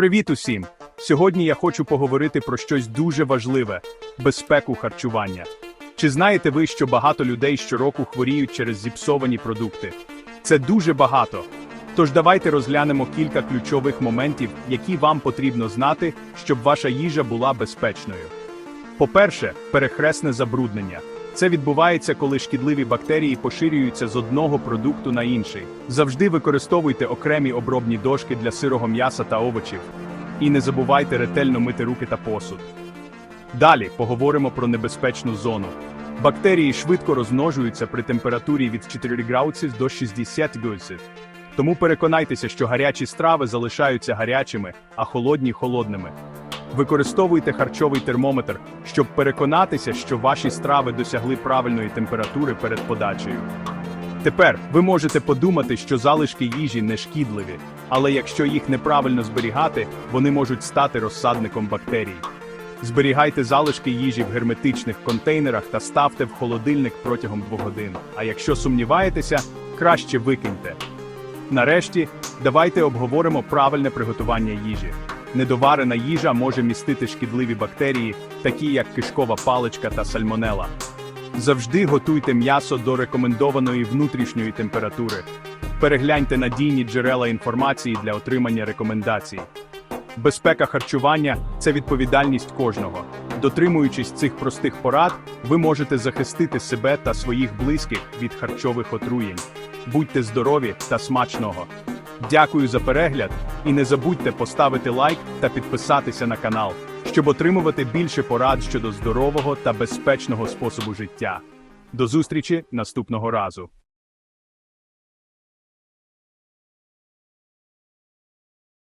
Привіт усім! Сьогодні я хочу поговорити про щось дуже важливе безпеку харчування. Чи знаєте ви, що багато людей щороку хворіють через зіпсовані продукти? Це дуже багато. Тож давайте розглянемо кілька ключових моментів, які вам потрібно знати, щоб ваша їжа була безпечною. По-перше, перехресне забруднення. Це відбувається, коли шкідливі бактерії поширюються з одного продукту на інший. Завжди використовуйте окремі обробні дошки для сирого м'яса та овочів. І не забувайте ретельно мити руки та посуд. Далі поговоримо про небезпечну зону. Бактерії швидко розмножуються при температурі від 4 градусів до 60 градусів. Тому переконайтеся, що гарячі страви залишаються гарячими, а холодні холодними. Використовуйте харчовий термометр, щоб переконатися, що ваші страви досягли правильної температури перед подачею. Тепер ви можете подумати, що залишки їжі не шкідливі, але якщо їх неправильно зберігати, вони можуть стати розсадником бактерій. Зберігайте залишки їжі в герметичних контейнерах та ставте в холодильник протягом 2 годин. А якщо сумніваєтеся, краще викиньте. Нарешті, давайте обговоримо правильне приготування їжі. Недоварена їжа може містити шкідливі бактерії, такі як кишкова паличка та сальмонела. Завжди готуйте м'ясо до рекомендованої внутрішньої температури. Перегляньте надійні джерела інформації для отримання рекомендацій. Безпека харчування це відповідальність кожного. Дотримуючись цих простих порад, ви можете захистити себе та своїх близьких від харчових отруєнь. Будьте здорові та смачного! Дякую за перегляд і не забудьте поставити лайк та підписатися на канал, щоб отримувати більше порад щодо здорового та безпечного способу життя. До зустрічі наступного разу!